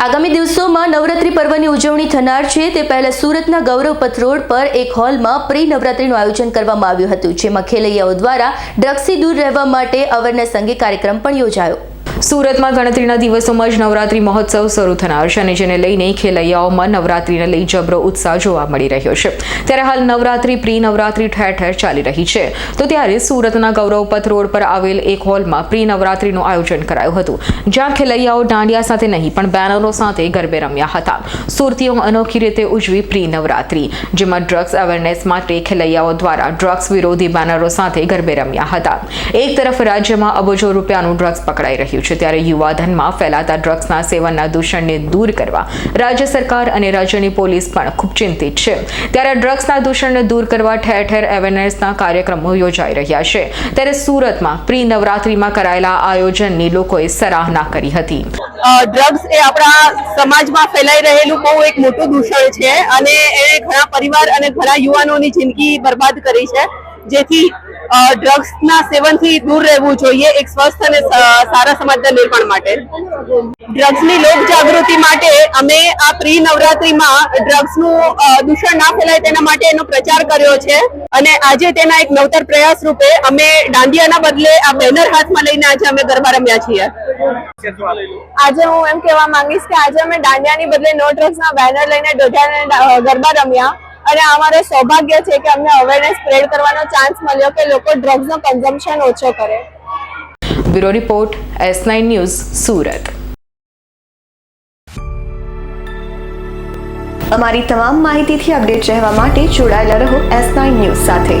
આગામી દિવસોમાં નવરાત્રી પર્વની ઉજવણી થનાર છે. તે પહેલા સુરતના ગૌરવ પથ રોડ પર એક હોલમાં પ્રી નવરાત્રીનું આયોજન કરવામાં આવ્યું હતું, જેમાં ખેલૈયાઓ દ્વારા ડ્રગ્સથી દૂર રહેવા માટે અવેરનેસ અંગે કાર્યક્રમ પણ યોજાયો. સુરતમાં ગણતરીના દિવસોમાં જ નવરાત્રી મહોત્સવ શરૂ થનાર છે અને જેને લઈને ખેલૈયાઓમાં નવરાત્રીને લઈ જબરો ઉત્સાહ જોવા મળી રહ્યો છે. ત્યારે હાલ નવરાત્રી પ્રી નવરાત્રી ઠેર ઠેર ચાલી રહી છે. તો ત્યારે સુરતના ગૌરવપથ રોડ પર આવેલ એક હોલમાં પ્રી નવરાત્રીનું આયોજન કરાયું હતું. જ્યાં ખેલૈયાઓ દાંડિયા સાથે નહીં, પણ બેનરો સાથે ગરબે રમ્યા હતા. સુરતીઓ અનોખી રીતે ઉજવી પ્રી નવરાત્રી જેમાં ડ્રગ્સ અવેરનેસ માટે ખેલૈયાઓ દ્વારા ડ્રગ્સ વિરોધી બેનરો સાથે ગરબે રમ્યા હતા. એક તરફ રાજ્યમાં અબજો રૂપિયાનું ડ્રગ્સ પકડાઈ રહ્યું છે ત્યારે યુવાધનમાં ફેલાતા ડ્રગ્સના સેવનના દૂષણને દૂર કરવા રાજ્ય સરકાર અને રાજ્યની પોલીસ પણ ખૂબ ચિંતિત છે. ત્યારે ડ્રગ્સના દૂષણને દૂર કરવા ઠેર ઠેર અવેરનેસના કાર્યક્રમો યોજાઈ રહ્યા છે. ત્યારે સુરતમાં પ્રી નવરાત્રીમાં કરાયેલા આયોજનની લોકોએ સરાહના કરી હતી. ડ્રગ્સ એ આપણા સમાજમાં ફેલાઈ રહેલું બહુ એક મોટું દૂષણ છે અને એ ઘણા પરિવાર અને ઘણા યુવાનોની જિંદગી બરબાદ કરી છે. જેથી ડ્રગ્સના સેવનથી દૂર રહેવું જોઈએ એક સ્વસ્થ અને સારા સમાજના નિર્માણ માટે. ડ્રગ્સની લોક જાગૃતિ માટે અમે આ પ્રી નવરાત્રીમાં ડ્રગ્સનું દૂષણ ના ફેલાય તેના માટે એનો પ્રચાર કર્યો છે. અને આજે તેના એક નવતર પ્રયાસ રૂપે અમે દાંડિયાના બદલે આ બેનર હાથમાં લઈને આજે અમે ગરબા રમ્યા છીએ. આજે હું એમ કહેવા માંગીશ કે આજે અમે દાંડિયાની બદલે નો ડ્રગ્સના બેનર લઈને દોઢિયાને ગરબા રમ્યા. અને આ સૌભાગ્ય છે કે અમને અવેરનેસ સ્પ્રેડ કરવાનો ચાન્સ મળ્યો કે લોકો ડ્રગ્સનો કન્ઝમ્પશન ઓછો કરે. Bureau report S nine news Surat. અમારી તમામ માહિતીથી અપડેટ રહેવા માટે જોડાયેલા રહો એસ નાઇન ન્યૂઝ સાથે.